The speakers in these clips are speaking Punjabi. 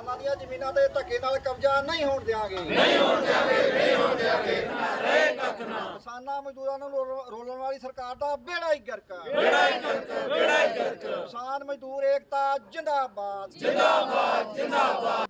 ਕਿਸਾਨਾਂ ਦੀਆਂ ਜ਼ਮੀਨਾਂ ਤੇ ਧੱਕੇ ਨਾਲ ਕਬਜ਼ਾ ਨਹੀਂ ਹੋਣ ਦਿਆਂਗੇ। ਨਹੀਂ ਹੋਣ ਦਿਆਂਗੇ ਨਹੀਂ ਹੋਣ ਦਿਆਂਗੇ। ਕਿਸਾਨਾਂ ਮਜ਼ਦੂਰਾਂ ਨੂੰ ਰੋਲ- ਰੋਲਣ ਵਾਲੀ ਸਰਕਾਰ ਦਾ ਬੇੜਾ ਹੀ ਗਰਕ ਬੇੜਾ ਹੀ ਗਰਕ ਬੇੜਾ ਹੀ ਗਰਕ। ਕਿਸਾਨ ਮਜ਼ਦੂਰ ਏਕਤਾ ਜਿੰਦਾਬਾਦ।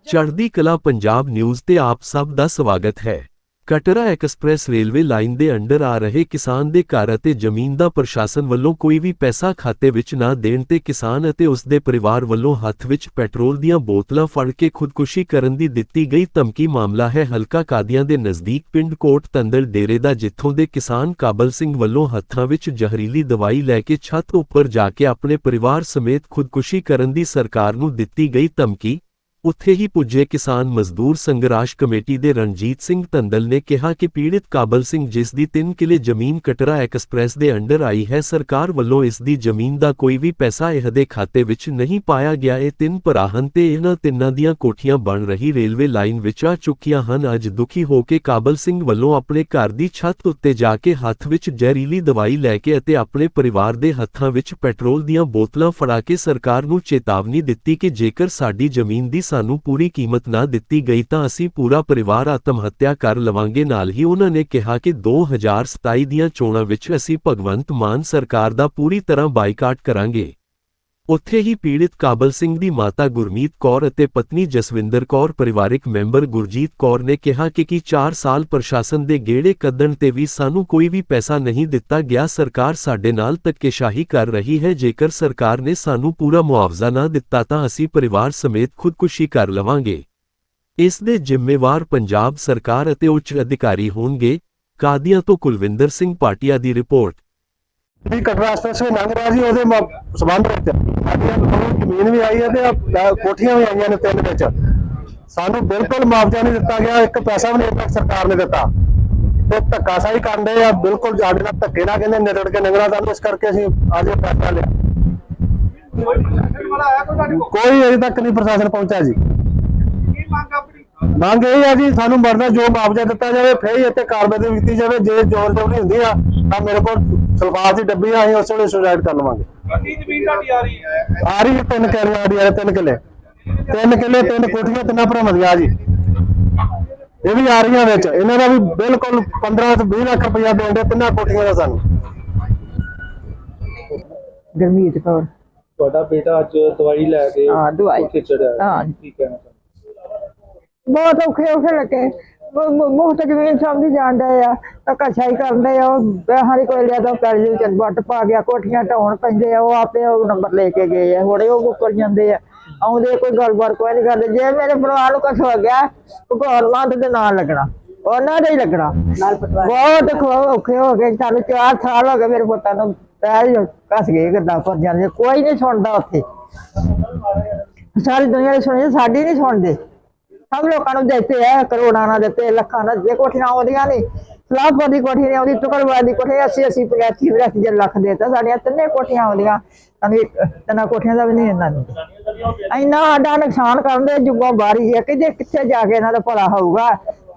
ਚੜ੍ਹਦੀ ਕਲਾ ਪੰਜਾਬ ਨਿਊਜ਼ ਤੇ ਆਪ ਸਭ ਦਾ ਸਵਾਗਤ ਹੈ। ਕਟਰਾ ਐਕਸਪ੍ਰੈਸ ਰੇਲਵੇ ਲਾਈਨ ਦੇ ਅੰਡਰ ਆ ਰਹੇ ਕਿਸਾਨ ਦੇ ਘਰ ਅਤੇ ਜ਼ਮੀਨ ਦਾ ਪ੍ਰਸ਼ਾਸਨ ਵੱਲੋਂ ਕੋਈ ਵੀ ਪੈਸਾ ਖਾਤੇ ਵਿੱਚ ਨਾ ਦੇਣ ਤੇ ਕਿਸਾਨ ਅਤੇ ਉਸ ਦੇ ਪਰਿਵਾਰ ਵੱਲੋਂ ਹੱਥ ਵਿੱਚ ਪੈਟਰੋਲ ਦੀਆਂ ਬੋਤਲਾਂ ਫੜ ਕੇ ਖੁਦਕੁਸ਼ੀ ਕਰਨ ਦੀ ਦਿੱਤੀ ਗਈ ਧਮਕੀ ਮਾਮਲਾ ਹੈ। ਹਲਕਾ ਕਾਦੀਆਂ ਦੇ ਨਜ਼ਦੀਕ ਪਿੰਡ ਕੋਟ ਤੰਦਲ ਡੇਰੇ ਦਾ ਜਿੱਥੋਂ ਦੇ ਕਿਸਾਨ ਕਾਬਲ ਸਿੰਘ ਵੱਲੋਂ ਹੱਥਾਂ ਵਿੱਚ ਜ਼ਹਿਰੀਲੀ ਦਵਾਈ ਲੈ ਕੇ ਛੱਤ ਉੱਪਰ ਜਾ ਕੇ ਆਪਣੇ ਪਰਿਵਾਰ ਸਮੇਤ ਖੁਦਕੁਸ਼ੀ ਕਰਨ ਦੀ ਸਰਕਾਰ ਨੂੰ ਦਿੱਤੀ ਗਈ ਧਮਕੀ ਉੱਥੇ ਹੀ ਪੁੱਜੇ ਕਿਸਾਨ ਮਜ਼ਦੂਰ ਸੰਘਰਾਸ਼ ਕਮੇਟੀ ਦੇ ਰਣਜੀਤ ਸਿੰਘ ਤੰਦਲ ਨੇ ਕਿਹਾ ਕਿ ਪੀੜਿਤ ਕਾਬਲ ਸਿੰਘ ਜਿਸ ਦੀ 3 ਕਿਲੇ ਜ਼ਮੀਨ ਕਟਰਾ ਐਕਸਪ੍ਰੈਸ ਦੇ ਅੰਡਰ ਆਈ ਹੈ, ਸਰਕਾਰ ਵੱਲੋਂ ਇਸ ਦੀ ਜ਼ਮੀਨ ਦਾ ਕੋਈ ਵੀ ਪੈਸਾ ਇਹਦੇ ਖਾਤੇ ਵਿੱਚ ਨਹੀਂ ਪਾਇਆ ਗਿਆ। ਇਹ ਤਿੰਨ ਭਰਾ ਤੇ ਇਹਨਾਂ ਤਿੰਨਾਂ ਦੀਆਂ ਕੋਠੀਆਂ ਬਣ ਰਹੀ ਰੇਲਵੇ ਲਾਈਨ ਵਿੱਚ ਆ ਚੁੱਕੀਆਂ ਹਨ। ਅੱਜ ਦੁਖੀ ਹੋ ਕੇ ਕਾਬਲ ਸਿੰਘ ਵੱਲੋਂ ਆਪਣੇ ਘਰ ਦੀ ਛੱਤ ਉੱਤੇ ਜਾ ਕੇ ਹੱਥ ਵਿੱਚ ਜ਼ਹਿਰੀਲੀ ਦਵਾਈ ਲੈ ਕੇ ਅਤੇ ਆਪਣੇ ਪਰਿਵਾਰ ਦੇ ਹੱਥਾਂ ਵਿੱਚ ਪੈਟਰੋਲ ਦੀਆਂ ਬੋਤਲਾਂ ਫੜਾ ਕੇ ਸਰਕਾਰ ਨੂੰ ਚੇਤਾਵਨੀ ਦਿੱਤੀ ਕਿ ਜੇਕਰ ਸਾਡੀ ਜ਼ਮੀਨ ਦੀ ਸਾਨੂੰ ਪੂਰੀ ਕੀਮਤ ਨਾ ਦਿੱਤੀ ਗਈ ਤਾਂ ਅਸੀਂ ਪੂਰਾ ਪਰਿਵਾਰ ਆਤਮ ਹੱਤਿਆ ਕਰ ਲਵਾਂਗੇ। ਨਾਲ ਹੀ ਉਹਨਾਂ ਨੇ ਕਿਹਾ ਕਿ 2027 ਦੀਆਂ ਚੋਣਾਂ ਵਿੱਚ ਅਸੀਂ ਭਗਵੰਤ ਮਾਨ ਸਰਕਾਰ ਦਾ ਪੂਰੀ ਤਰ੍ਹਾਂ ਬਾਈਕਾਟ ਕਰਾਂਗੇ। ਉੱਥੇ ਹੀ ਪੀੜਿਤ ਕਾਬਲ ਸਿੰਘ ਦੀ ਮਾਤਾ ਗੁਰਮੀਤ ਕੌਰ ਅਤੇ ਪਤਨੀ ਜਸਵਿੰਦਰ ਕੌਰ ਪਰਿਵਾਰਿਕ ਮੈਂਬਰ ਗੁਰਜੀਤ ਕੌਰ ਨੇ ਕਿਹਾ ਕਿ ਕੀ 4 ਸਾਲ ਪ੍ਰਸ਼ਾਸਨ ਦੇ ਗੇੜੇ ਕੱਢਣ ਤੇ ਵੀ ਸਾਨੂੰ ਕੋਈ ਵੀ ਪੈਸਾ ਨਹੀਂ ਦਿੱਤਾ ਗਿਆ, ਸਰਕਾਰ ਸਾਡੇ ਨਾਲ ਧੱਕੇਸ਼ਾਹੀ ਕਰ ਰਹੀ ਹੈ, ਜੇਕਰ ਸਰਕਾਰ ਨੇ ਸਾਨੂੰ ਪੂਰਾ ਮੁਆਵਜ਼ਾ ਨਾ ਦਿੱਤਾ ਤਾਂ ਅਸੀਂ ਪਰਿਵਾਰ ਸਮੇਤ ਖੁਦਕੁਸ਼ੀ ਕਰ ਲਵਾਂਗੇ। ਇਸ ਦੇ ਜ਼ਿੰਮੇਵਾਰ ਪੰਜਾਬ ਸਰਕਾਰ ਅਤੇ ਉੱਚ ਅਧਿਕਾਰੀ ਹੋਣਗੇ, ਕਾਦੀਆਂ ਤੋਂ ਕੁਲਵਿੰਦਰ ਸਿੰਘ ਪਾਟਿਆ ਦੀ ਰਿਪੋਰਟ। ਵੀ ਕਟਰਾ ਐਕਸਪ੍ਰੈਸ ਵੀ ਲੰਘ ਰਿਹਾ ਸੀ, ਉਹਦੇ ਮ- ਸੰਬੰਧ ਵਿੱਚ। ਸਾਡੀਆਂ ਕੋਲ ਜ਼ਮੀਨ ਵੀ ਆਈ ਹੈ ਤੇ ਕੋਠੀਆਂ ਵੀ ਆਈਆਂ ਨੇ ਤਿੰਨ ਵਿੱਚ। ਸਾਨੂੰ ਬਿਲਕੁਲ ਮੁਆਵਜ਼ਾ ਨਹੀਂ ਦਿੱਤਾ ਗਿਆ, ਇੱਕ ਪੈਸਾ ਵੀ ਨਹੀਂ ਤੱਕ ਸਰਕਾਰ ਨੇ ਦਿੱਤਾ। ਤੇ ਧੱਕਾਸ਼ਾਹੀ ਕਰਦੇ ਆ, ਬਿਲਕੁਲ ਸਾਡੇ ਨਾਲ ਧੱਕੇ ਨਾਲ ਕਹਿੰਦੇ ਨਿਰੜ ਕੇ ਨਿਗਰਾ ਦਾ, ਇਸ ਕਰਕੇ ਅਸੀਂ ਅੱਜ ਇਹ ਫੈਸਲਾ ਲਿਆ। ਕੋਈ ਅਜੇ ਤੱਕ ਨਹੀਂ ਪ੍ਰਸ਼ਾਸਨ ਪਹੁੰਚਿਆ ਜੀ। ਮੰਗ ਇਹ ਆ ਜੀ, ਸਾਨੂੰ ਮਰਨਾ ਜੋ ਮੁਆਵਜ਼ਾ ਦਿੱਤਾ ਜਾਵੇ, ਫੇਰ ਇੱਥੇ ਕਾਰਵਾਈ ਕੀਤੀ ਜਾਵੇ, ਜੇ ਜ਼ੋਰ ਜ਼ਬਰੀ ਹੁੰਦੀ ਆ, ਤਾਂ ਮੇਰੇ ਕੋਲ ਸਲਫਾਸ ਦੀ ਡੱਬੀ ਆ ਅਸੀਂ ਉਸ ਵੇਲੇ ਸੁਸਾਈਡ ਕਰ ਲਵਾਂਗੇ। ਕਿੰਨੀ ਜ਼ਮੀਨ ਤੁਹਾਡੀ ਆ ਰਹੀ ਹੈ। ਆ ਰਹੀ ਹੈ ਤਿੰਨ ਕਿੱਲੇ ਆ ਰਹੀ ਹੈ ਤਿੰਨ ਕਿੱਲੇ। ਤਿੰਨ ਕਿੱਲੇ ਤਿੰਨ ਕੋਠੀਆਂ ਤਿੰਨਾਂ ਭਰਾਵਾਂ ਦੀਆਂ ਜੀ। ਇਹ ਵੀ ਆ ਰਹੀਆਂ ਵਿੱਚ। ਇਹਨਾਂ ਦਾ ਵੀ ਬਿਲਕੁਲ 15 ਤੋਂ 20 ਲੱਖ ਰੁਪਇਆ ਦੇਣ ਦੇ ਤਿੰਨਾਂ ਕੋਠੀਆਂ ਦਾ ਸਾਨੂੰ। ਗਰਮੀਤ ਕੌਰ ਤੁਹਾਡਾ ਬੇਟਾ ਅੱਜ ਦਵਾਈ ਲੈ ਕੇ ਹਾਂ, ਦਵਾਈ। ਉੱਥੇ ਚੜਿਆ ਹਾਂ। ਕੀ ਕਹਿਣਾ ਚਾਹੁੰਦੇ ਬਹੁਤ ਔਖੇ ਔਖੇ ਲੱਗੇ। ਮੁਹਤ ਜ਼ਮੀਨ ਸਮਝੀ ਜਾਂਦੇ ਆ। ਧੱਕਾਸ਼ਾਹੀ ਕਰਦੇ ਆ ਉਹ ਹਰੀ ਕੋਈ ਲਿਆ ਤਾਂ ਦੇ ਵਿੱਚ ਵੱਟ ਪਾ ਗਿਆ ਕੋਠੀਆਂ ਢਾਉਣ ਪੈਂਦੇ ਆ ਉਹ ਆਪੇ ਉਹ ਨੰਬਰ ਲੈ ਕੇ ਗਏ ਆ ਹੁਣੇ ਉਹ ਮੁੱਕਰ ਜਾਂਦੇ ਆ। ਆਉਂਦੇ ਕੋਈ ਗੱਲਬਾਤ ਕੋਈ ਨਹੀਂ ਕਰਦੇ। ਜੇ ਮੇਰੇ ਪਰਿਵਾਰ ਨੂੰ ਕੁਛ ਹੋ ਗਿਆ ਭਗਵਾਨ ਦੇ ਨਾਂ ਲੱਗਣਾ। ਉਹਨਾਂ ਦਾ ਹੀ ਲੱਗਣਾ। ਬਹੁਤ ਔਖੇ ਹੋ ਗਏ। ਸਾਨੂੰ 4 ਸਾਲ ਹੋ ਗਏ ਮੇਰੇ ਪੁੱਤਾਂ ਨੂੰ ਪੈਰ ਕੱਸ ਗਏ ਗੱਦਾਂ ਪਰ ਜਾਂਦੇ ਕੋਈ ਨਹੀਂ ਸੁਣਦਾ ਉੱਥੇ। ਸਾਰੀ ਦੁਨੀਆ ਦੀ ਸੁਣੀ ਸਾਡੀ ਨਹੀਂ ਸੁਣਦੇ। ਸਭ ਲੋਕਾਂ ਨੂੰ ਦਿੱਤੇ ਆ, ਕਰੋੜਾਂ ਨਾਲ ਦਿੱਤੇ, ਲੱਖਾਂ ਨਾਲ ਜੇ ਕੋਠੀਆਂ ਆਉਂਦੀਆਂ ਨਹੀਂ। ਸਲਾਹਪੁਰ ਦੀ ਕੋਠੀ ਨਹੀਂ ਆਉਂਦੀ ਟੁਕੜਵਾਦ ਦੀ ਕੋਠੀ 80 80 85 85 ਜੇ ਲੱਖ ਦੇਤਾ, ਸਾਡੀਆਂ ਤਿੰਨੇ ਕੋਠੀਆਂ ਆਉਂਦੀਆਂ। ਸਾਨੂੰ ਤਿੰਨਾਂ ਕੋਠੀਆਂ ਦਾ ਵੀ ਨਹੀਂ ਇਹਨਾਂ ਨੂੰ ਇੰਨਾ ਸਾਡਾ ਨੁਕਸਾਨ ਕਰਨ ਦੇ ਜੁਗੋਂ ਬਾਰੀ ਹੈ ਕਿ ਜੇ ਕਿੱਥੇ ਜਾ ਕੇ ਇਹਨਾਂ ਦਾ ਭਲਾ ਹੋਊਗਾ?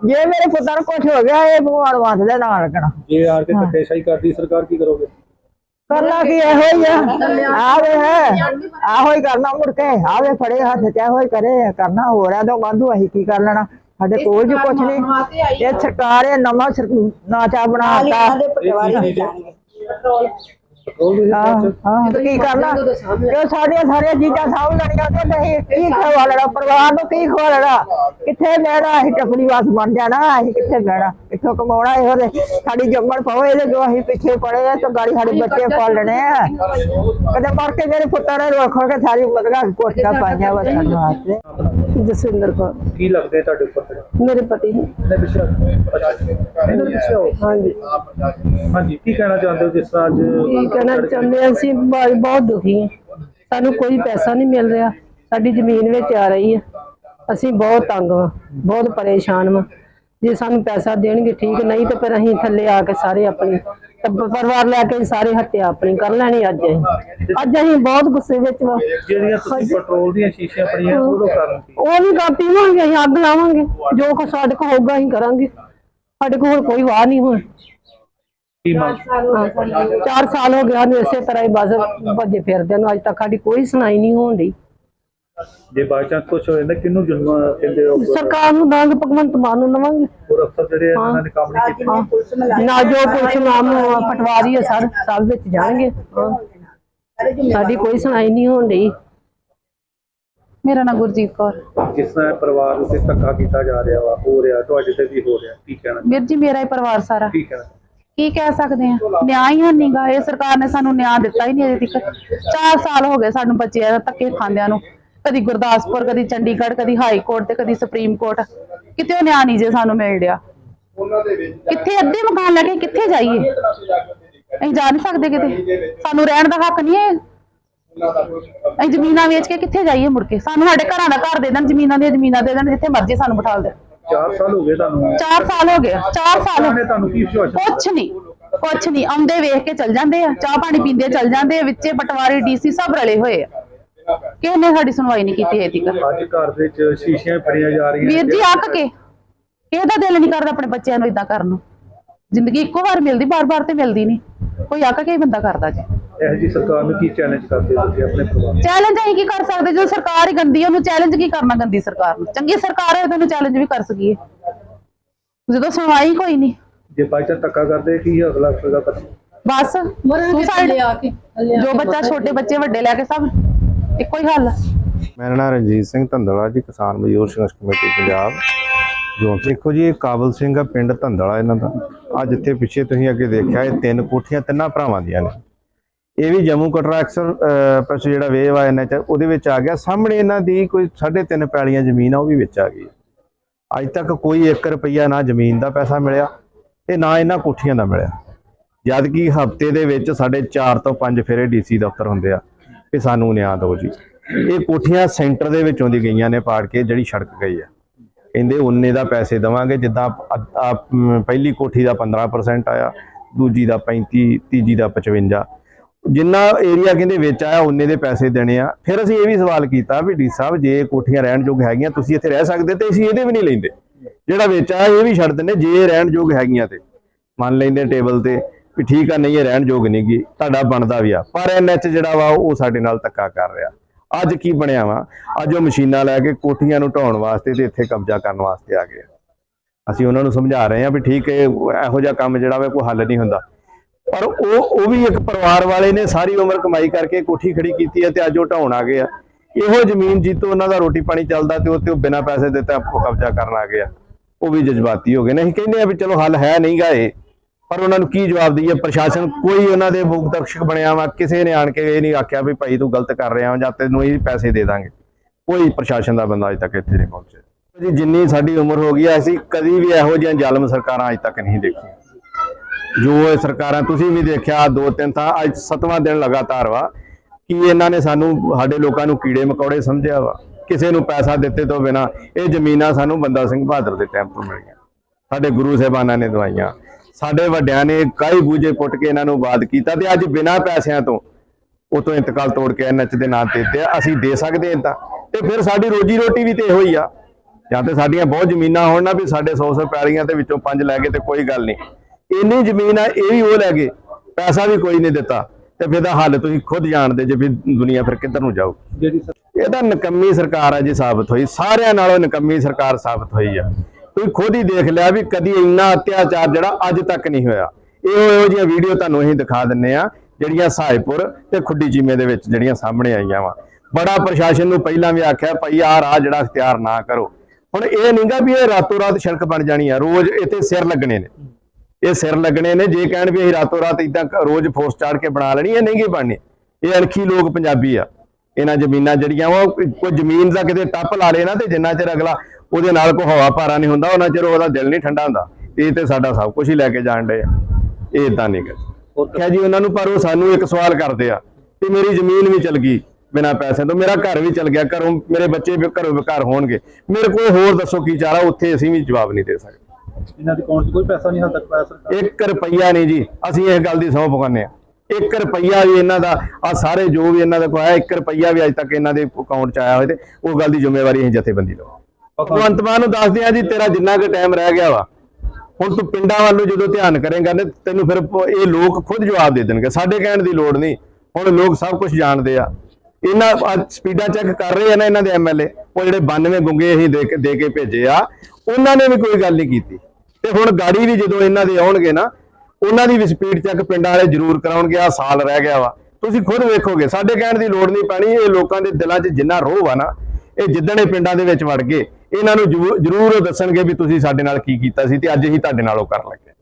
ਜੇ ਮੇਰੇ ਪੁੱਤਾਂ ਨੂੰ ਕੁਝ ਹੋ ਗਿਆ, ਇਹ ਭਗਵਾਨ ਵਾਸ ਦੇ ਨਾਲ ਲੱਗਣਾ ਜੇ ਆਰ ਕੇ ਧੱਕੇਸ਼ਾਹੀ ਕਰਦੀ, ਸਰਕਾਰ ਕੀ ਕਰੋਗੇ? ਕਰਨਾ ਕੀ ਇਹੋ ਹੀ ਆ। ਆਵੇ ਹੈ। ਆਹੋ ਹੀ ਕਰਨਾ ਮੁੜ ਕੇ। ਆਵੇ ਫੜੇ ਹੱਥ ਚ ਇਹੋ ਹੀ ਕਰੇ। ਕਰਨਾ ਹੋ ਰਿਹਾ ਤਾਂ ਵਾਧੂ ਅਸੀਂ ਕੀ ਕਰ ਲੈਣਾ? ਸਾਡੇ ਕੋਲ ਜੀ ਕੁਛ ਨਹੀਂ। ਇਹ ਸਰਕਾਰ ਇਹ ਨਵਾਂ ਨਾਚਾ ਬਣਾਤਾ। ਕੀ ਤੇ ਕਰਨਾ? ਜੋ ਸਾਡੀਆਂ ਸਾਰੀਆਂ ਚੀਜ਼ਾਂ ਸਾਂਭ ਲੈਣੀਆਂ ਤੇ ਨਹੀਂ ਕੀ ਖਵਾ ਲੈਣਾ? ਪਰਿਵਾਰ ਨੂੰ ਕੀ ਖਵਾ ਲੈਣਾ? ਕਿੱਥੇ ਬਹਿਣਾ ਅਸੀਂ ਟੱਪਰੀ ਵਾਸ ਬਣ ਜਾਣਾ ਅਸੀਂ ਕਿੱਥੇ ਬਹਿਣਾ ਕਿੱਥੋਂ ਕਮਾਉਣਾ? ਇਹੋ ਦੇ ਸਾਡੀ ਜੰਮਣ ਪਵੇ ਇਹਦੇ ਜੋ ਅਸੀਂ ਪਿੱਛੇ ਪੜੇ ਆ ਤਾਂ ਗਾੜੀ ਸਾਡੇ ਬੱਚੇ ਪਾਲ ਲੈਣੇ ਆ। ਕਦੇ ਮਰ ਕੇ ਮੇਰੇ ਪੁੱਤਾਂ ਨੇ ਰੋਖ ਕੇ ਸਾਰੀ ਮਦਗਾ ਕੋਠੀਆਂ ਪਾਈਆਂ ਵਾ ਸਾਨੂੰ ਵਾਸਤੇ ਜਸਵਿੰਦਰ ਕੌਰ। ਕੀ ਲੱਗਦੇ ਤੁਹਾਡੇ ਉੱਪਰ? ਮੇਰੇ ਪਤੀ। ਇਹਦੇ ਪਿੱਛੇ। ਇਹਦੇ ਪਿੱਛੇ। ਹੋ ਹਾਂਜੀ। ਹਾਂਜੀ ਕੀ ਕਹਿਣਾ ਚਾਹੁੰਦੇ ਹੋ ਜਿਸ ਤਰ੍ਹਾਂ ਅੱਜ ਕੀ ਕਹਿਣਾ ਚਾਹੁੰਦੇ ਹਾਂ ਅਸੀਂ ਬ- ਬਹੁਤ ਦੁਖੀ ਹਾਂ ਸਾਨੂੰ ਕੋਈ ਪੈਸਾ ਨਹੀਂ ਮਿਲ ਰਿਹਾ। ਸਾਡੀ ਜ਼ਮੀਨ ਵਿੱਚ ਆ ਰਹੀ ਹੈ ਅਸੀਂ ਬਹੁਤ ਤੰਗ ਹਾਂ ਬਹੁਤ ਪਰੇਸ਼ਾਨ ਹਾਂ ਜੇ ਸਾਨੂੰ ਪੈਸਾ ਦੇਣਗੇ ਠੀਕ ਨਹੀਂ ਤੇ ਫਿਰ ਅਸੀਂ ਥੱਲੇ ਆ ਕੇ ਸਾਰੇ ਆਪਣੀ ਤੇ ਪ- ਪਰਿਵਾਰ ਲੈ ਕੇ ਸਾਰੇ ਹੱਤਿਆ ਆਪਣੀ ਕਰ ਲੈਣੀ ਅੱਜ ਅਸੀਂ। ਅੱਜ ਅਸੀਂ ਬਹੁਤ ਗੁੱਸੇ ਵਿੱਚ ਵਾ। ਜਿਹੜੀਆਂ ਤੁਸੀਂ ਪੈਟਰੋਲ ਦੀਆਂ ਸ਼ੀਸ਼ੀਆਂ ਪੜੀਆਂ ਉਹਦੋਂ ਕਾਰਨ ਕੀ? ਉਹ ਵੀ ਗਾ ਪੀਵਾਂਗੇ ਅਸੀਂ ਅੱਗ ਲਾਵਾਂਗੇ। ਜੋ ਕੁਛ ਸਾਡੇ ਕੋਲ ਹੋਊਗਾ ਅਸੀਂ ਕਰਾਂਗੇ। ਸਾਡੇ ਕੋਲ ਹੋਰ ਕੋਈ ਵਾਹ ਨਹੀਂ ਹੁਣ। 4 ਸਾਲ ਹੋ ਗਿਆ ਨੇ ਇਸੇ ਤਰ੍ਹਾਂ ਹੀ ਬਸ ਭੱਜੇ ਫਿਰਦੇ ਨੂੰ। ਅੱਜ ਤੱਕ ਸਾਡੀ ਕੋਈ ਸੁਣਾਈ ਨਹੀਂ ਹੋਣ ਡਈ। ਜੇ ਬਾਈ ਚਾਂਸ ਕੁਝ ਹੋ ਜਾਂਦਾ ਕਿਹਨੂੰ ਜੁਰਮ ਕਹਿੰਦੇ ਹੋ? ਸਰਕਾਰ ਨੂੰ ਦਾਂਗੇ ਭਗਵੰਤ ਮਾਨ ਨੂੰ ਦਵਾਂਗੇ। ਹੋਰ ਅਫਸਰ ਜਿਹੜੇ ਇਹਨਾਂ ਨੇ ਕੰਮ ਨਹੀਂ ਕੀਤਾ। ਨਾ ਜੋ ਪੁਲਿਸ ਨਾਮ ਪਟਵਾਰੀ ਹੈ ਸਰ ਸਭ ਵਿੱਚ ਜਾਣਗੇ। ਸਾਡੀ ਕੋਈ ਸੁਣਾਈ ਨਹੀਂ ਹੋਣ ਡਈ। ਮੇਰਾ ਨਾਮ ਗੁਰਜੀਤ ਕੌਰ। ਕਿਸ ਤਰ੍ਹਾਂ ਪਰਿਵਾਰ ਉੱਤੇ ਧੱਕਾ ਕੀਤਾ ਜਾ ਰਿਹਾ ਵਾ ਹੋ ਰਿਹਾ ਤੁਹਾਡੇ ਤੇ ਵੀ ਹੋ ਰਿਹਾ ਕੀ ਕਹਿਣਾ? ਵੀਰ ਜੀ ਮੇਰਾ ਹੀ ਪਰਿਵਾਰ ਸਾਰਾ। ਕੀ ਕਹਿਣਾ? ਕੀ ਕਹਿ ਸਕਦੇ ਆ? ਨਿਆਂ ਹੀ ਨਹੀਂਗਾ ਇਹ ਸਰਕਾਰ ਨੇ ਸਾਨੂੰ ਨਿਆਂ ਦਿੱਤਾ ਹੀ ਨਹੀਂ ਅਜੇ ਤੱਕ। 4 ਸਾਲ ਹੋ ਗਏ ਸਾਨੂੰ ਬੱਚਿਆਂ ਦਾ ਧੱਕੇ ਖਾਂਦਿਆਂ ਨੂੰ। ਕਦੀ ਗੁਰਦਾਸਪੁਰ ਕਦੀ ਚੰਡੀਗੜ੍ਹ ਕਦੀ ਹਾਈ ਕੋਰਟ ਤੇ ਕਦੀ ਸੁਪਰੀਮ ਕੋਰਟ। ਕਿਤੇ ਉਹ ਨਿਆਂ ਨਹੀਂ ਜੇ ਸਾਨੂੰ ਮਿਲ ਰਿਹਾ ਕਿੱਥੇ ਅੱਧੇ ਮਕਾਨ ਲੈ ਕੇ ਕਿੱਥੇ ਜਾਈਏ? ਅਸੀਂ ਜਾ ਨਹੀਂ ਸਕਦੇ ਕਿਤੇ। ਸਾਨੂੰ ਰਹਿਣ ਦਾ ਹੱਕ ਨਹੀਂ ਹੈ। ਅਸੀਂ ਜ਼ਮੀਨਾਂ ਵੇਚ ਕੇ ਕਿੱਥੇ ਜਾਈਏ ਮੁੜ ਕੇ? ਸਾਨੂੰ ਸਾਡੇ ਘਰਾਂ ਦਾ ਘਰ ਦੇ ਦੇਣ ਜ਼ਮੀਨਾਂ ਦੀਆਂ ਜ਼ਮੀਨਾਂ ਦੇ ਦੇਣ ਜਿੱਥੇ ਮਰਜ਼ੀ ਸਾਨੂੰ ਬਿਠਾ ਦੇ। 4 ਸਾਲ ਹੋ ਗਏ ਤੁਹਾਨੂੰ। 4 ਸਾਲ ਹੋ ਗਏ। 4 ਸਾਲ ਹੋ ਤੁਹਾਨੂੰ ਕੀ ਵਿਸ਼ਵਾਸ ਕੁਛ ਨਹੀਂ। ਕੁਛ ਨਹੀਂ। ਆਉਂਦੇ ਵੇਖ ਕੇ ਚੱਲ ਜਾਂਦੇ ਆ। ਚਾਹ ਪਾਣੀ ਪੀਂਦੇ ਚੱਲ ਜਾਂਦੇ ਆ। ਵਿੱਚੇ ਪਟਵਾਰੀ ਡੀਸੀ ਸਭ ਰਲੇ ਹੋਏ ਆ। ਕਿਸੇ ਨੇ ਸਾਡੀ ਸੁਣਵਾਈ ਨਹੀਂ ਕੀਤੀ ਅਜੇ ਤੱਕ। ਅੱਜ ਘਰ ਦੇ ਵਿੱਚ ਸ਼ੀਸ਼ੀਆਂ ਫੜੀਆਂ ਜਾ ਰਹੀਆਂ ਵੀਰ ਜੀ ਅੱਕ ਕੇ। ਕਿਸੇ ਦਾ ਦਿਲ ਨਹੀਂ ਕਰਦਾ ਆਪਣੇ ਬੱਚਿਆਂ ਨੂੰ ਇਦਾਂ ਕਰਨ ਨੂੰ। ਜ਼ਿੰਦਗੀ ਇੱਕੋ ਵਾਰ ਮਿਲਦੀ ਬਾਰ-ਬਾਰ ਤੇ ਮਿਲਦੀ ਨਹੀਂ। ਕੋਈ ਅੱਕ ਕੇ ਹੀ ਬੰਦਾ ਕਰਦਾ ਜੀ। ਇਹ ਜੀ ਸਰਕਾਰ ਨੂੰ ਕੀ ਚੈਲੰਜ ਕਰਦੇ ਹੋ ਤੁਸੀਂ ਆਪਣੇ ਪਰਿਵਾਰ? ਚੈਲੰਜ ਅਸੀਂ ਕੀ ਕਰ ਸਕਦੇ? ਜਦੋਂ ਸਰਕਾਰ ਹੀ ਗੰਦੀ ਆ, ਉਹਨੂੰ ਚੈਲੰਜ ਕੀ ਕਰਨਾ ਗੰਦੀ ਸਰਕਾਰ ਨੂੰ? ਚੰਗੀ ਸਰਕਾਰ ਹੈ ਉਹਨੂੰ ਚੈਲੰਜ ਵੀ ਕਰ ਸਕੀਏ। ਜਦੋਂ ਸੁਣਵਾਈ ਕੋਈ ਨਹੀਂ। ਜੇ ਬਾਈ ਚਾਂਸ ਧੱਕਾ ਕਰਦੇ ਕੀ ਅਗਲਾ ਅਗਲਾ ਪਤਾ ਬਸ ਸੁਸਾਈਡ ਜੋ ਬੱਚਾ ਛੋਟੇ ਬੱਚੇ ਵੱਡੇ ਲੈ ਕੇ ਸਭ। ਇੱਕੋ ਹੀ ਹੱਲ ਮੇਰਾ ਨਾਮ ਰਣਜੀਤ ਸਿੰਘ ਧੰਦਲਾ ਜੀ, ਕਿਸਾਨ ਮਜ਼ਦੂਰ ਸੰਘਰਸ਼ ਕਮੇਟੀ, ਪੰਜਾਬ। ਜੋ ਦੇਖੋ ਜੀ, ਇਹ ਕਾਬਲ ਸਿੰਘ ਆ, ਪਿੰਡ ਧੰਦਲਾ ਇਹਨਾਂ ਦਾ। ਆ ਜਿੱਥੇ ਪਿੱਛੇ ਤੁਸੀਂ ਅੱਗੇ ਦੇਖਿਆ, ਇਹ ਤਿੰਨ ਕੋਠੀਆਂ ਤਿੰਨਾਂ ਭਰਾਵਾਂ ਦੀਆਂ ਨੇ। ਇਹ ਵੀ ਜੰਮੂ ਕਟਰਾ ਐਕਸਲ ਪ੍ਰੈਸ ਜਿਹੜਾ ਵੇਵ ਆ ਇਹਨਾਂ ਚ, ਉਹਦੇ ਵਿੱਚ ਆ ਗਿਆ। ਸਾਹਮਣੇ ਇਹਨਾਂ ਦੀ ਕੋਈ 3.5 ਪੈਲੀਆਂ ਜ਼ਮੀਨ ਆ, ਉਹ ਵੀ ਵਿੱਚ ਆ ਗਈ। ਅੱਜ ਤੱਕ ਕੋਈ 1 ਰੁਪਈਆ ਨਾ ਜ਼ਮੀਨ ਦਾ ਪੈਸਾ ਮਿਲਿਆ ਤੇ ਨਾ ਇਹਨਾਂ ਕੋਠੀਆਂ ਦਾ ਮਿਲਿਆ। ਜਦ ਕਿ ਹਫ਼ਤੇ ਦੇ ਵਿੱਚ ਸਾਡੇ 4 ਤੋਂ 5 ਫੇਰੇ ਡੀਸੀ ਦਫ਼ਤਰ ਹੁੰਦੇ ਆ। ਕਿ ਸਾਨੂੰ ਨਿਆਂ ਦਿਓ ਜੀ। ਇਹ ਕੋਠੀਆਂ ਸੈਂਟਰ ਦੇ ਵਿੱਚੋਂ ਦੀ ਗਈਆਂ ਨੇ ਪਾੜ ਕੇ, ਜਿਹੜੀ ਸੜਕ ਗਈ ਆ। ਕਹਿੰਦੇ ਉਨੇ ਦਾ ਪੈਸੇ ਦਵਾਂਗੇ, ਜਿੱਦਾਂ ਪਹਿਲੀ ਕੋਠੀ ਦਾ 15% ਆਇਆ, ਦੂਜੀ ਦਾ 35 ਤੀਜੀ ਦਾ 55 ਜਿੰਨਾ ਏਰੀਆ ਕਹਿੰਦੇ ਵਿੱਚ ਆਇਆ ਉਨੇ ਦੇ ਪੈਸੇ ਦੇਣੇ ਆ। ਫਿਰ ਅਸੀਂ ਇਹ ਵੀ ਸਵਾਲ ਕੀਤਾ ਵੀ ਡੀ ਸਾਹਿਬ, ਜੇ ਕੋਠੀਆਂ ਰਹਿਣ ਯੋਗ ਹੈਗੀਆਂ, ਤੁਸੀਂ ਇੱਥੇ ਰਹਿ ਸਕਦੇ ਤੇ ਅਸੀਂ ਇਹਦੇ ਵੀ ਨਹੀਂ ਲੈਂਦੇ। ਜਿਹੜਾ ਵਿੱਚ ਆਇਆ, ਇਹ ਵੀ ਛੱਡ ਦਿੰਦੇ, ਜੇ ਇਹ ਰਹਿਣ ਯੋਗ ਹੈਗੀਆਂ ਤੇ। ਮੰਨ ਲੈਂਦੇ ਟੇਬਲ ਤੇ। ਵੀ ਠੀਕ ਆ, ਨਹੀਂ, ਇਹ ਰਹਿਣ ਯੋਗ ਨਹੀਂ ਗੀ, ਤੁਹਾਡਾ ਬਣਦਾ ਵੀ ਆ। ਪਰ ਐਨਐਚ ਜਿਹੜਾ ਵਾ, ਉਹ ਸਾਡੇ ਨਾਲ ਧੱਕਾ ਕਰ ਰਿਹਾ। ਅੱਜ ਕੀ ਬਣਿਆ ਵਾ? ਅੱਜ ਉਹ ਮਸ਼ੀਨਾਂ ਲੈ ਕੇ ਕੋਠੀਆਂ ਨੂੰ ਢਾਉਣ ਵਾਸਤੇ ਤੇ ਇੱਥੇ ਕਬਜ਼ਾ ਕਰਨ ਵਾਸਤੇ ਆ ਗਏ ਅਸੀਂ ਉਹਨਾਂ ਨੂੰ ਸਮਝਾ ਰਹੇ ਹਾਂ ਵੀ ਠੀਕ ਹੈ, ਇਹੋ ਜਿਹਾ ਕੰਮ ਜਿਹੜਾ ਵਾ, ਕੋਈ ਹੱਲ ਨਹੀਂ ਹੁੰਦਾ। ਪਰ ਉਹ ਉਹ ਵੀ ਇੱਕ ਪਰਿਵਾਰ ਵਾਲੇ ਨੇ ਸਾਰੀ ਉਮਰ ਕਮਾਈ ਕਰਕੇ ਕੋਠੀ ਖੜੀ ਕੀਤੀ ਹੈ ਤੇ ਅੱਜ ਉਹ ਢਾਉਣ ਆ ਗਏ ਆ। ਇਹੋ ਜ਼ਮੀਨ ਜਿੱਤੋਂ ਉਹਨਾਂ ਦਾ ਰੋਟੀ ਪਾਣੀ ਚੱਲਦਾ ਤੇ ਉੱਤੇ ਉਹ ਬਿਨਾਂ ਪੈਸੇ ਦਿੱਤੇ ਆਪਕੋ ਕਬਜ਼ਾ ਕਰਨ ਆ ਗਏ ਆ। ਉਹ ਵੀ ਜਜ਼ਬਾਤੀ ਹੋ ਗਏ ਨੇ। ਅਸੀਂ ਕਹਿੰਦੇ ਆ ਵੀ ਚਲੋ ਹੱਲ ਹੈ ਨਹੀਂਗਾ ਇਹ। ਪਰ ਉਹਨਾਂ ਨੂੰ ਕੀ ਜਵਾਬ ਦਈਏ? ਪ੍ਰਸ਼ਾਸਨ ਕੋਈ ਉਹਨਾਂ ਦੇ ਮੁੱਖ ਦਰਸ਼ਕ ਬਣਿਆ ਵਾ, ਕਿਸੇ ਨੇ ਆਣ ਕੇ ਇਹ ਨਹੀਂ ਆਖਿਆ ਵੀ ਭਾਈ ਤੂੰ ਗਲਤ ਕਰ ਰਿਹਾ ਜਾਂ ਤੈਨੂੰ ਇਹ ਪੈਸੇ ਦੇ ਦਾਂਗੇ। ਕੋਈ ਪ੍ਰਸ਼ਾਸਨ ਦਾ ਬੰਦਾ ਅਜੇ ਤੱਕ ਇੱਥੇ ਨਹੀਂ ਪਹੁੰਚਿਆ। ਜੀ ਜਿੰਨੀ ਸਾਡੀ ਉਮਰ ਹੋ ਗਈ ਆ, ਅਸੀਂ ਕਦੀ ਵੀ ਇਹੋ ਜਿਹੀਆਂ ਜ਼ਾਲਮ ਸਰਕਾਰਾਂ ਅਜੇ ਤੱਕ ਨਹੀਂ ਦੇਖੀਆਂ। ਜੋ ਇਹ ਸਰਕਾਰਾਂ ਤੁਸੀਂ ਵੀ ਦੇਖਿਆ ਦੋ ਤਿੰਨ ਤਾਂ ਅੱਜ ਸੱਤਵਾਂ ਦਿਨ ਲਗਾਤਾਰ ਵਾ, ਕਿ ਇਹਨਾਂ ਨੇ ਸਾਨੂੰ, ਸਾਡੇ ਲੋਕਾਂ ਨੂੰ ਕੀੜੇ ਮਕੌੜੇ ਸਮਝਿਆ ਵਾ। ਕਿਸੇ ਨੂੰ ਪੈਸਾ ਦਿੱਤੇ ਤੋਂ ਬਿਨਾ ਇਹ ਜ਼ਮੀਨਾਂ ਸਾਨੂੰ ਬੰਦਾ ਸਿੰਘ ਬਹਾਦਰ ਦੇ ਟਾਈਮ ਤੋਂ ਮਿਲੀਆਂ। ਸਾਡੇ ਗੁਰੂ ਸਾਹਿਬਾਨਾਂ ਨੇ ਦਵਾਈਆਂ। ਸਾਡੇ ਵੱਡਿਆਂ ਨੇ ਕਾਈ ਬੂਝੇ ਪੁੱਟ ਕੇ ਇਹਨਾਂ ਨੂੰ ਬਾਦ ਕੀਤਾ ਤੇ ਅੱਜ ਬਿਨਾਂ ਪੈਸਿਆਂ ਤੋਂ ਉਹ ਤੋਂ ਇੰਤਕਾਲ ਤੋੜ ਕੇ ਐਨਐਚ ਦੇ ਨਾਂ ਤੇ ਦਿੱਤੇ। ਅਸੀਂ ਦੇ ਸਕਦੇ ਹਾਂ ਤਾਂ। ਤੇ ਫਿਰ ਸਾਡੀ ਰੋਜੀ ਰੋਟੀ ਵੀ ਤੇ ਇਹੋ ਹੀ ਆ। ਜਾਂ ਤੇ ਸਾਡੀਆਂ ਬਹੁਤ ਜ਼ਮੀਨਾਂ ਹੋਣ ਨਾ ਵੀ ਸਾਡੇ 100 100 ਪੈਲੀਆਂ ਤੇ ਵਿੱਚੋਂ ਪੰਜ ਲੈ ਗਏ ਤੇ ਕੋਈ ਗੱਲ ਨਹੀਂ। ਇੰਨੀ ਜ਼ਮੀਨ ਆ ਇਹ ਵੀ ਉਹ ਲੈ ਗਏ। ਪੈਸਾ ਵੀ ਕੋਈ ਨਹੀਂ ਦਿੱਤਾ। ਤੇ ਫਿਰ ਦਾ ਹੱਲ ਤੁਸੀਂ ਖੁਦ ਜਾਣਦੇ ਜੇ ਵੀ ਦੁਨੀਆ ਫਿਰ ਕਿੱਧਰ ਨੂੰ ਜਾਊ। ਇਹ ਤਾਂ ਨਕੰਮੀ ਸਰਕਾਰ ਆ ਜੀ ਸਾਬਤ ਹੋਈ। ਸਾਰਿਆਂ ਨਾਲੋਂ ਨਕੰਮੀ ਸਰਕਾਰ ਸਾਬਤ ਹੋਈ ਆ। ਤੁਸੀਂ ਖੁਦ ਹੀ ਦੇਖ ਲਿਆ ਵੀ ਕਦੀ ਇੰਨਾ ਅਤਿਆਚਾਰ ਜਿਹੜਾ ਅੱਜ ਤੱਕ ਨਹੀਂ ਹੋਇਆ। ਇਹੋ ਇਹੋ ਜਿਹੀਆਂ ਵੀਡੀਓ ਤੁਹਾਨੂੰ ਅਸੀਂ ਦਿਖਾ ਦਿੰਨੇ ਆ, ਜਿਹੜੀਆਂ ਸਾਹੇਪੁਰ ਤੇ ਖੁੱਡੀ ਚੀਮੇ ਦੇ ਵਿੱਚ ਜਿਹੜੀਆਂ ਸਾਹਮਣੇ ਆਈਆਂ ਵਾ। ਬੜਾ ਪ੍ਰਸ਼ਾਸਨ ਨੂੰ ਪਹਿਲਾਂ ਵੀ ਆਖਿਆ, ਭਾਈ ਆਹ ਰਾਹ ਜਿਹੜਾ ਅਖਤਿਆਰ ਨਾ ਕਰੋ। ਹੁਣ ਇਹ ਨਹੀਂਗਾ ਵੀ ਇਹ ਰਾਤੋਂ ਰਾਤ ਸੜਕ ਬਣ ਜਾਣੀ ਆ, ਰੋਜ਼ ਇੱਥੇ ਸਿਰ ਲੱਗਣੇ ਨੇ। ਇਹ ਸਿਰ ਲੱਗਣੇ ਨੇ, ਜੇ ਕਹਿਣ ਵੀ ਅਸੀਂ ਰਾਤੋਂ ਰਾਤ ਇਦਾਂ ਰੋਜ਼ ਫੋਰਸ ਚਾੜ ਕੇ ਬਣਾ ਲੈਣੀ, ਇਹ ਨਹੀਂ ਗੀ ਬਣਨੀ। ਇਹ ਅਣਖੀ ਲੋਕ ਪੰਜਾਬੀ ਆ। ਇਹਨਾਂ ਜ਼ਮੀਨਾਂ ਜਿਹੜੀਆਂ ਵਾ, ਉਹ ਕੋਈ ਜ਼ਮੀਨ ਦਾ ਕਿਤੇ ਟੱਪ ਲਾ ਲੇ ਨਾ ਤੇ ਜਿੰਨਾ ਚਿਰ ਅਗਲਾ ਉਹਦੇ ਨਾਲ ਕੋਈ ਹਵਾ ਭਾਰਾ ਨਹੀਂ ਹੁੰਦਾ ਉਹਨਾਂ ਚਿਰ ਉਹਦਾ ਦਿਲ ਨਹੀਂ ਠੰਡਾ ਹੁੰਦਾ। ਇਹ ਤੇ ਸਾਡਾ ਸਭ ਕੁਝ ਹੀ ਲੈ ਕੇ ਜਾਣ ਡੇ ਆ। ਇਹ ਇਦਾਂ ਨਹੀਂ ਕਰ ਕਿਹਾ ਜੀ ਉਹਨਾਂ ਨੂੰ ਪਰ ਉਹ ਸਾਨੂੰ ਇੱਕ ਸਵਾਲ ਕਰਦੇ ਆ ਕਿ ਮੇਰੀ ਜ਼ਮੀਨ ਵੀ ਚਲ ਗਈ ਬਿਨਾਂ ਪੈਸੇ ਤੋਂ ਮੇਰਾ ਘਰ ਵੀ ਚਲ ਗਿਆ ਘਰੋਂ ਮੇਰੇ ਬੱਚੇ ਵੀ ਘਰੋਂ ਬੇਕਾਰ ਹੋਣਗੇ। ਮੇਰੇ ਕੋਲ ਹੋਰ ਦੱਸੋ ਕੀ ਚਾਰਾ ਉੱਥੇ ਅਸੀਂ ਵੀ ਜਵਾਬ ਨਹੀਂ ਦੇ ਸਕਦੇ। ਇਹਨਾਂ ਦੇ ਅਕਾਊਂਟ 'ਚ ਕੋਈ ਪੈਸਾ ਨਹੀਂ ਹਾਲ ਤੱਕ ਪਾਇਆ ਸਰਕਾਰ 1 ਰੁਪਈਆ ਨਹੀਂ ਜੀ ਅਸੀਂ ਇਹ ਗੱਲ ਦੀ ਸਹੁੰ ਪਕਾਉਂਦੇ ਆ। 1 ਰੁਪਈਆ ਵੀ ਇਹਨਾਂ ਦਾ ਆ ਸਾਰੇ ਜੋ ਵੀ ਇਹਨਾਂ ਦਾ ਕੋਈ ਆਇਆ 1 ਰੁਪਈਆ ਵੀ ਅੱਜ ਤੱਕ ਇਹਨਾਂ ਦੇ ਅਕਾਊਂਟ 'ਚ ਆਇਆ ਹੋਵੇ ਤੇ ਉਹ ਗੱਲ ਦੀ ਜ਼ਿੰਮੇਵਾਰੀ ਅਸੀਂ ਜਥੇਬੰਦੀ ਲਓ ਭਗਵੰਤ ਮਾਨ ਨੂੰ ਦੱਸਦੇ ਆ ਜੀ, ਤੇਰਾ ਜਿੰਨਾ ਕੁ ਟਾਈਮ ਰਹਿ ਗਿਆ ਵਾ। ਹੁਣ ਤੂੰ ਪਿੰਡਾਂ ਵੱਲ ਨੂੰ ਜਦੋਂ ਧਿਆਨ ਕਰੇਗਾ ਨਾ, ਤੈਨੂੰ ਫਿਰ ਇਹ ਲੋਕ ਖੁਦ ਜਵਾਬ ਦੇ ਦੇਣਗੇ। ਸਾਡੇ ਕਹਿਣ ਦੀ ਲੋੜ ਨਹੀਂ। ਹੁਣ ਲੋਕ ਸਭ ਕੁਝ ਜਾਣਦੇ ਆ। ਇਹਨਾਂ ਸਪੀਡਾਂ ਚੈੱਕ ਕਰ ਰਹੇ ਆ ਨਾ ਇਹਨਾਂ ਦੇ ਐਮਐਲਏ ਉਹ ਜਿਹੜੇ 92 ਗੁੰਗੇ ਅਸੀਂ ਦੇ ਕੇ ਦੇ ਕੇ ਭੇਜੇ ਆ, ਉਹਨਾਂ ਨੇ ਵੀ ਕੋਈ ਗੱਲ ਨਹੀਂ ਕੀਤੀ। ਤੇ ਹੁਣ ਗਾੜੀ ਵੀ ਜਦੋਂ ਇਹਨਾਂ ਦੇ ਆਉਣਗੇ ਨਾ, ਉਹਨਾਂ ਦੀ ਵੀ ਸਪੀਡ ਚੈੱਕ ਪਿੰਡਾਂ ਵਾਲੇ ਜ਼ਰੂਰ ਕਰਾਉਣਗੇ। ਆ ਸਾਲ ਰਹਿ ਗਿਆ ਵਾ। ਤੁਸੀਂ ਖੁਦ ਵੇਖੋਗੇ। ਸਾਡੇ ਕਹਿਣ ਦੀ ਲੋੜ ਨਹੀਂ ਪੈਣੀ। ਇਹ ਲੋਕਾਂ ਦੇ ਦਿਲਾਂ 'ਚ ਜਿੰਨਾ ਰੋਹ ਆ ਨਾ ਇਹ ਜਿੱਦਣ ਇਹ ਪਿੰਡਾਂ ਦੇ ਵਿੱਚ ਵੜ ਗਏ, ਇਹਨਾਂ ਨੂੰ ਜ਼ਰੂਰ- ਜ਼ਰੂਰ ਉਹ ਦੱਸਣਗੇ ਵੀ ਤੁਸੀਂ ਸਾਡੇ ਨਾਲ ਕੀ ਕੀਤਾ ਸੀ ਤੇ ਅੱਜ ਅਸੀਂ ਤੁਹਾਡੇ ਨਾਲ ਉਹ ਕਰਨ ਲੱਗੇ